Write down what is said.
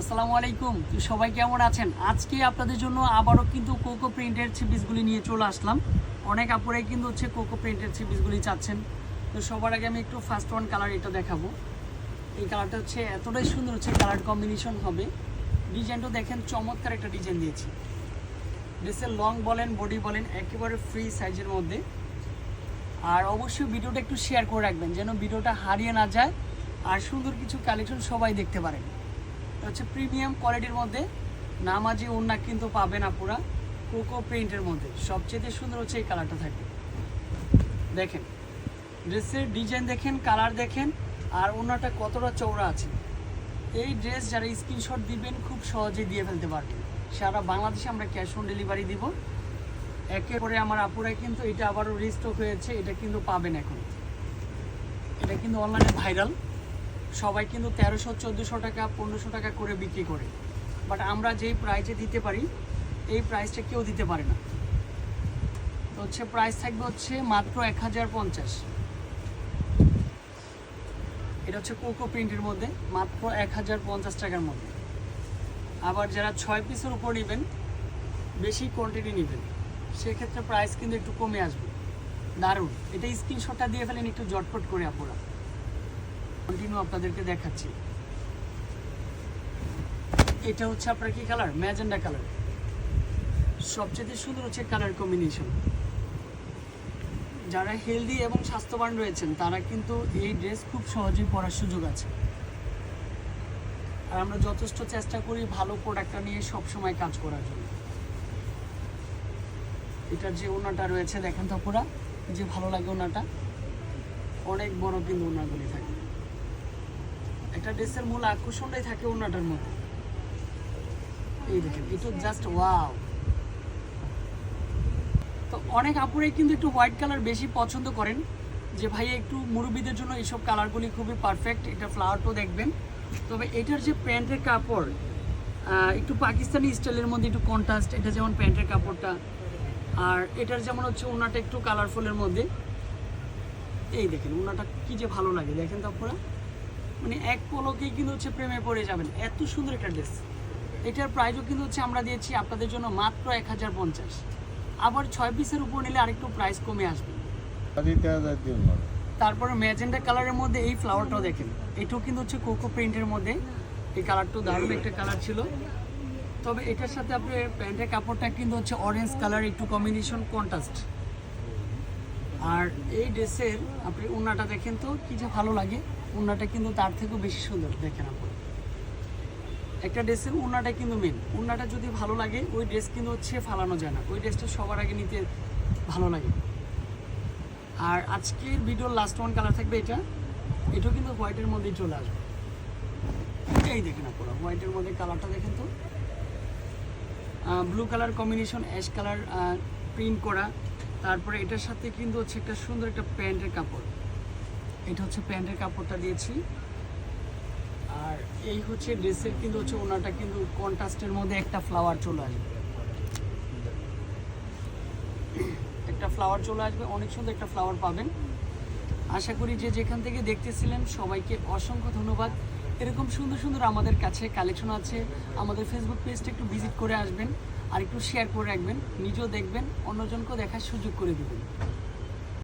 আসসালামু আলাইকুম। সবাই কেমন আছেন? আজকে আপনাদের জন্য আবারও কিন্তু কোকো প্রিন্টের ছিপিসগুলি নিয়ে চলে আসলাম। অনেক আপুরাই কিন্তু হচ্ছে কোকো প্রিন্টের ছিপিসগুলি চাচ্ছেন। তো সবার আগে আমি একটু ফার্স্ট ওয়ান কালার এটা দেখাবো। এই কালারটা হচ্ছে এতটাই সুন্দর হচ্ছে কালার কম্বিনেশন হবে। ডিজাইনটা দেখেন, চমৎকার একটা ডিজাইন দিয়েছি। ড্রেসের লং বলেন বডি বলেন, একেবারে ফ্রি সাইজের মধ্যে। আর অবশ্যই ভিডিওটা একটু শেয়ার করে রাখবেন, যেন ভিডিওটা হারিয়ে না যায়। আর সুন্দর কিছু কালেকশন সবাই দেখতে পারেন। হচ্ছে প্রিমিয়াম কোয়ালিটির মধ্যে নামাজি ওড়না কিন্তু পাবেন আপুরা কোকো প্রিন্টের মধ্যে। সবচেয়ে সুন্দর হচ্ছে এই কালারটা থাকবে। দেখেন, ড্রেসের ডিজাইন দেখেন, কালার দেখেন, আর ওড়নাটা কতটা চওড়া আছে। এই ড্রেস যারা স্ক্রিনশট দিবেন, খুব সহজেই দিয়ে ফেলতে পারবেন। সারা বাংলাদেশে আমরা ক্যাশ অন ডেলিভারি দিব। একে পরে আমার আপুরা কিন্তু এটা আবারও রিস্টক হয়েছে, এটা কিন্তু পাবেন এখন। এটা কিন্তু অনলাইনে ভাইরাল সবাই কিন্তু তেরোশো, চোদ্দোশো টাকা, পনেরোশো টাকা করে বিক্রি করে। বাট আমরা যেই প্রাইসে দিতে পারি, এই প্রাইসটা কেউ দিতে পারে না। তো হচ্ছে প্রাইস থাকবে হচ্ছে মাত্র এক হাজার পঞ্চাশ। এটা হচ্ছে কোকো প্রিন্টের মধ্যে, মাত্র এক হাজার পঞ্চাশ টাকার মধ্যে। আবার যারা ছয় পিসের উপর নেবেন, বেশি কোয়ান্টিটি নেবেন, সেক্ষেত্রে প্রাইস কিন্তু একটু কমে আসবে। দারুণ। এটা স্ক্রিনশটটা দিয়ে ফেলেন একটু জটপট করে, আপুরা। কন্টিনিউ আপনাদেরকে দেখাচ্ছি। এটা হচ্ছে আপনার কি কালার ম্যাজেন্ডা কালার সবচেয়ে সুন্দর হচ্ছে কালার কম্বিনেশন যারা হেলদি এবং স্বাস্থ্যবান রয়েছেন, তারা কিন্তু এই ড্রেস খুব সহজেই পরার সুযোগ আছে। আর আমরা যথেষ্ট চেষ্টা করি ভালো প্রোডাক্টটা নিয়ে সবসময় কাজ করার জন্য। এটার যে ওনাটা রয়েছে, দেখেন তো পুরা, যে ভালো লাগে ওনাটা। অনেক বড় কিন্তু ওনাগুলি থাকে। একটা ড্রেসের মূল আকর্ষণটাই থাকে ওনাটার মধ্যে। এই দেখেন একটু জাস্ট ওয়াও তো অনেক আপুরাই কিন্তু একটু হোয়াইট কালার বেশি পছন্দ করেন, যে ভাই একটু মুরব্বীদের জন্য এইসব কালারগুলি খুবই পারফেক্ট এটা ফ্লাওয়ারটাও দেখবেন। তবে এটার যে প্যান্টের কাপড় একটু পাকিস্তানি স্টাইলের মধ্যে একটু কন্ট্রাস্ট এটা যেমন প্যান্টের কাপড়টা, আর এটার যেমন হচ্ছে ওনাটা একটু কালারফুলের মধ্যে। এই দেখেন ওনাটা কি যে ভালো লাগে, দেখেন তো আপনারা মানে এক পলকেই কিন্তু হচ্ছে প্রেমে পড়ে যাবেন। এত সুন্দর একটা ড্রেস। এটার প্রাইসও কিন্তু হচ্ছে আমরা দিয়েছি আপনাদের জন্য মাত্র এক হাজার পঞ্চাশ। আবার ছয় পিসের উপর নিলে আরেকটু প্রাইস কমে আসবে। তারপরে ম্যাজেন্ডা কালারের মধ্যে এই ফ্লাওয়ারটাও দেখেন। এটাও কিন্তু হচ্ছে কোকো প্রিন্টের মধ্যে। এই কালারটাও দারুণ একটা কালার ছিল। তবে এটার সাথে আপনার প্যান্টের কাপড়টা কিন্তু হচ্ছে অরেঞ্জ কালার একটু কম্বিনেশন কন্ট্রাস্ট আর এই ড্রেসের আপনি ওড়নাটা দেখেন তো, কি যে ভালো লাগে। ওড়নাটা কিন্তু তার থেকেও বেশি সুন্দর, দেখেন আপনি। একটা ড্রেসের ওড়নাটা কিন্তু মেন ওড়নাটা যদি ভালো লাগে, ওই ড্রেস কিন্তু হচ্ছে ফালানো যায় না। ওই ড্রেসটা সবার আগে নিতে ভালো লাগে। আর আজকের ভিডিওর লাস্ট ওয়ান কালার থাকবে এটা। এটাও কিন্তু হোয়াইটের মধ্যেই চলে আসবে। এই দেখেন আপনারা হোয়াইটের মধ্যে কালারটা দেখেন তো। Blue colour combination ash colour print করা। তারপরে এটার সাথে কিন্তু হচ্ছে একটা সুন্দর একটা প্যান্টের কাপড়। এটা হচ্ছে প্যান্টের কাপড়টা দিয়েছি। আর এই হচ্ছে ড্রেসের কিন্তু হচ্ছে ওনাটা কিন্তু কন্ট্রাস্টের মধ্যে একটা ফ্লাওয়ার চলে আসবে। একটা ফ্লাওয়ার চলে আসবে, অনেক সুন্দর একটা ফ্লাওয়ার পাবেন। আশা করি যে যেখান থেকে দেখতেছিলেন সবাইকে অসংখ্য ধন্যবাদ। এরকম সুন্দর সুন্দর আমাদের কাছে কালেকশন আছে। আমাদের ফেসবুক পেজটা একটু ভিজিট করে আসবেন আর একটু শেয়ার করে রাখবেন। নিজেও দেখবেন, অন্যজনকেও দেখার সুযোগ করে দেবেন।